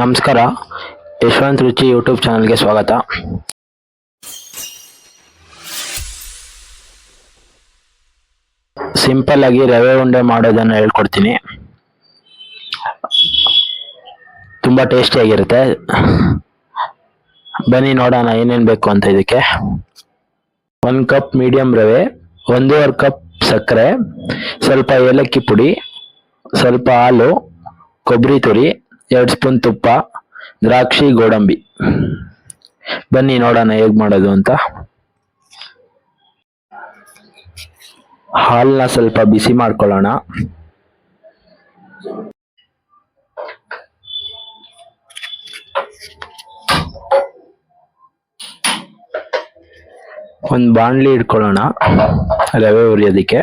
ನಮಸ್ಕಾರ. ಯಶವಂತ್ ರುಚಿ ಯೂಟ್ಯೂಬ್ ಚಾನಲ್ಗೆ ಸ್ವಾಗತ. ಸಿಂಪಲ್ ಆಗಿ ರವೆ ಉಂಡೆ ಮಾಡೋದನ್ನು ಹೇಳ್ಕೊಡ್ತೀನಿ. ತುಂಬ ಟೇಸ್ಟಿಯಾಗಿರುತ್ತೆ ಬನ್ನಿ ನೋಡೋಣ ಏನೇನು ಬೇಕು ಅಂತ ಇದಕ್ಕೆ. ಒಂದು ಕಪ್ ಮೀಡಿಯಂ ರವೆ, ಒಂದೂವರೆ ಕಪ್ ಸಕ್ಕರೆ, ಸ್ವಲ್ಪ ಏಲಕ್ಕಿ ಪುಡಿ, ಸ್ವಲ್ಪ ಹಾಲು, ಕೊಬ್ಬರಿ ತುರಿ ಎರಡು ಸ್ಪೂನ್ ತುಪ್ಪ, ದ್ರಾಕ್ಷಿ, ಗೋಡಂಬಿ. ಬನ್ನಿ ನೋಡೋಣ ಹೇಗೆ ಮಾಡೋದು ಅಂತ. ಹಾಲನ್ನ ಸ್ವಲ್ಪ ಬಿಸಿ ಮಾಡ್ಕೊಳ್ಳೋಣ. ಒಂದು ಬಾಣಲಿ ಇಟ್ಕೊಳ್ಳೋಣ, ರವೆ ಹುರಿಯೋದಕ್ಕೆ.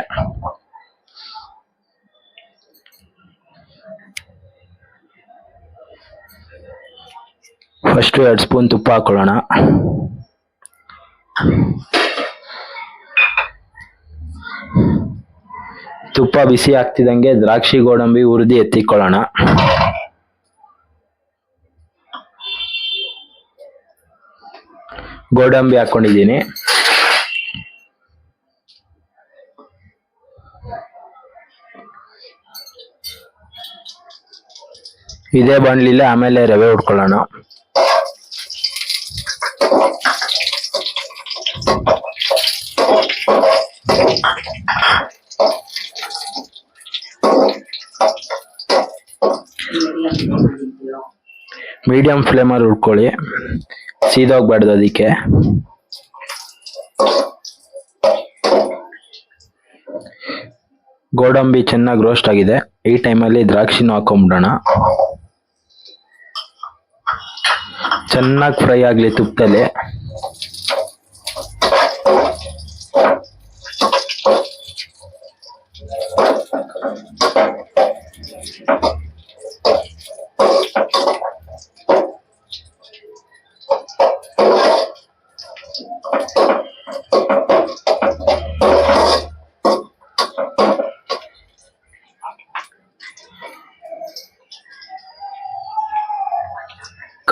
ಫಸ್ಟ್ ಎರಡು ಸ್ಪೂನ್ ತುಪ್ಪ ಹಾಕೊಳ್ಳೋಣ. ತುಪ್ಪ ಬಿಸಿ ಆಗ್ತಿದಂಗೆ ದ್ರಾಕ್ಷಿ ಗೋಡಂಬಿ ಹುರಿದು ಎತ್ತಿಕೊಳ್ಳೋಣ. ಗೋಡಂಬಿ ಹಾಕೊಂಡಿದ್ದೀನಿ. ಇದೇ ಬಾಣಲಿಲ್ಲ ಆಮೇಲೆ ರವೆ ಉಟ್ಕೊಳ್ಳೋಣ ಮೀಡಿಯಂ ಫ್ಲೇಮಲ್ಲಿ ಉಟ್ಕೊಳ್ಳಿ ಸೀದೋಗ್ಬಾರ್ದು ಅದಕ್ಕೆ. ಗೋಡಂಬಿ ಚೆನ್ನಾಗಿ ರೋಸ್ಟ್ ಆಗಿದೆ. ಈ ಟೈಮಲ್ಲಿ ದ್ರಾಕ್ಷಿನೂ ಹಾಕೊಂಡ್ಬಿಡೋಣ ಚೆನ್ನಾಗಿ ಫ್ರೈ ಆಗಲಿ ತುಪ್ಪದಲ್ಲಿ.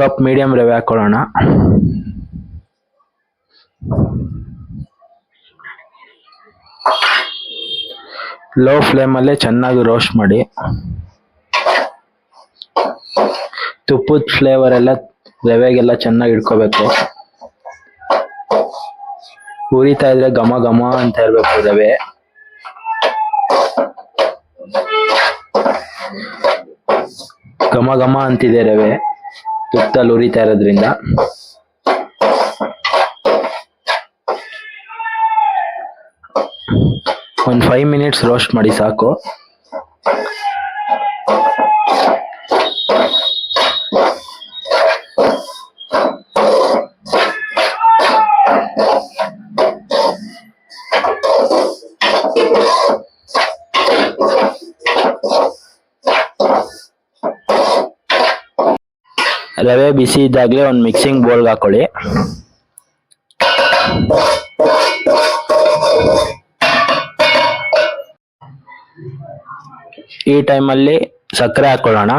ಕಪ್ ಮೀಡಿಯಂ ರವೆ ಹಾಕೊಳ್ಳೋಣ. ಲೋ ಫ್ಲೇಮಲ್ಲೇ ಚೆನ್ನಾಗಿ ರೋಸ್ಟ್ ಮಾಡಿ. ತುಪ್ಪದ ಫ್ಲೇವರ್ ಎಲ್ಲ ರವೆಗೆಲ್ಲ ಚೆನ್ನಾಗಿ ಇಟ್ಕೋಬೇಕು. ಉರಿತಾ ಇದ್ರೆ ಘಮ ಘಮ ಅಂತ ಇರ್ಬೇಕು ರವೆ. ಘಮ ಘಮ ಅಂತಿದೆ ರವೆ. ತುಪ್ಪದಲ್ಲಿ ಉರಿತಾ ಇರೋದ್ರಿಂದ ಒಂದು ಫೈವ್ ಮಿನಿಟ್ಸ್ ರೋಸ್ಟ್ ಮಾಡಿ ಸಾಕು. ರವೆ ಬಿಸಿ ಇದ್ದಾಗಲೇ ಒಂದು ಮಿಕ್ಸಿಂಗ್ ಬೌಲ್ಗೆ ಹಾಕೊಳ್ಳಿ. ಈ ಟೈಮಲ್ಲಿ ಸಕ್ಕರೆ ಹಾಕೊಳ್ಳೋಣ.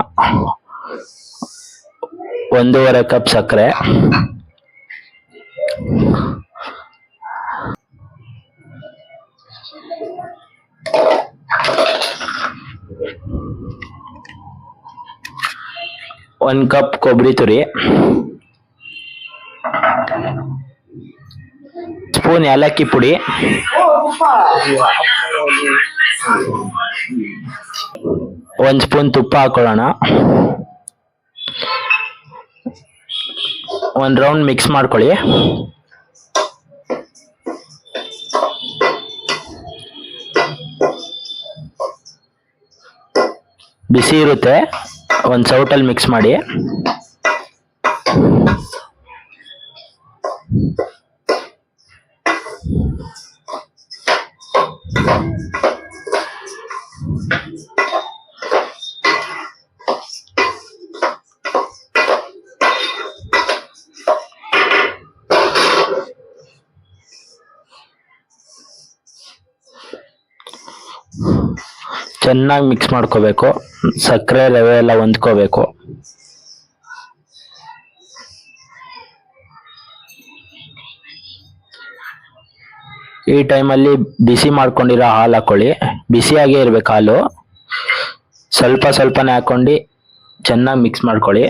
ಒಂದೂವರೆ ಕಪ್ ಸಕ್ಕರೆ. ಒಂದು ಕಪ್ ಕೊಬ್ಬರಿ ತುರಿ. ಸ್ಪೂನ್ ಏಲಕ್ಕಿ ಪುಡಿ. ಒಂದು ಸ್ಪೂನ್ ತುಪ್ಪ ಹಾಕೊಳ್ಳೋಣ. ಒಂದು ರೌಂಡ್ ಮಿಕ್ಸ್ ಮಾಡ್ಕೊಳ್ಳಿ. ಬಿಸಿ ಇರುತ್ತೆ. ಒಂದು ಸೌಟಲ್ಲಿ ಮಿಕ್ಸ್ ಮಾಡಿ. ಚೆನ್ನಾಗಿ ಮಿಕ್ಸ್ ಮಾಡ್ಕೋಬೇಕು. ಸಕ್ಕರೆ, ರವೆ ಎಲ್ಲ ಹೊಂದ್ಕೋಬೇಕು. ಈ ಟೈಮಲ್ಲಿ ಬಿಸಿ ಮಾಡ್ಕೊಂಡಿರೋ ಹಾಲು ಹಾಕೊಳ್ಳಿ. ಬಿಸಿಯಾಗೇ ಇರಬೇಕು ಹಾಲು. ಸ್ವಲ್ಪ ಸ್ವಲ್ಪನೇ ಹಾಕ್ಕೊಂಡು ಚೆನ್ನಾಗಿ ಮಿಕ್ಸ್ ಮಾಡ್ಕೊಳ್ಳಿ.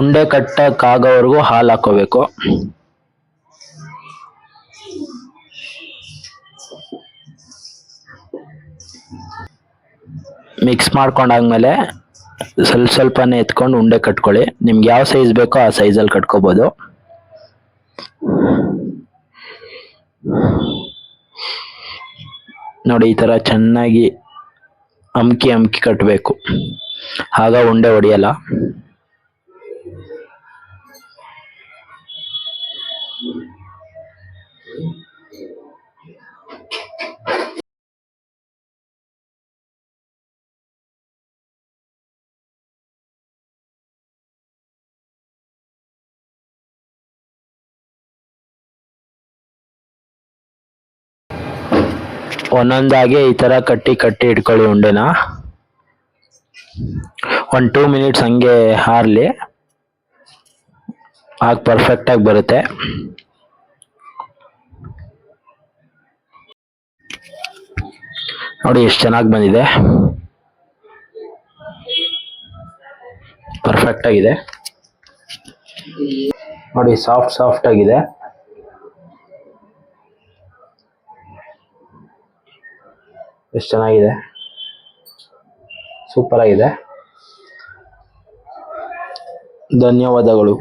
ಉಂಡೆ ಕಟ್ಟಕ್ಕಾಗೋವರೆಗೂ ಹಾಲು ಹಾಕ್ಕೋಬೇಕು. ಮಿಕ್ಸ್ ಮಾಡ್ಕೊಂಡಾದ್ಮೇಲೆ ಸ್ವಲ್ಪ ಸ್ವಲ್ಪನೇ ಎತ್ಕೊಂಡು ಉಂಡೆ ಕಟ್ಕೊಳ್ಳಿ. ನಿಮ್ಗೆ ಯಾವ ಸೈಜ್ ಬೇಕೋ ಆ ಸೈಜಲ್ಲಿ ಕಟ್ಕೋಬೋದು. ನೋಡಿ, ಈ ಥರ ಚೆನ್ನಾಗಿ ಅಮ್ಕಿ ಅಮ್ಕಿ ಕಟ್ಟಬೇಕು ಆಗ ಉಂಡೆ ಹೊಡಿಯಲ್ಲ ಒಂದೊಂದಾಗಿ ಈ ತರ ಕಟ್ಟಿ ಕಟ್ಟಿ ಇಟ್ಕೊಳ್ಳಿ ಉಂಡೆನ. ಒಂದು ಟೂ ಮಿನಿಟ್ಸ್ ಹಂಗೆ ಹಾರ್ಲಿ. ಆಗ ಪರ್ಫೆಕ್ಟ್ ಆಗಿ ಬರುತ್ತೆ. ನೋಡಿ ಎಷ್ಟು ಚೆನ್ನಾಗಿ ಬಂದಿದೆ. ಪರ್ಫೆಕ್ಟ್ ಆಗಿದೆ. ನೋಡಿ ಸಾಫ್ಟ್ ಸಾಫ್ಟ್ ಆಗಿದೆ. ಎಷ್ಟು ಚೆನ್ನಾಗಿದೆ? ಸೂಪರ್ ಆಗಿದೆ. ಧನ್ಯವಾದಗಳು.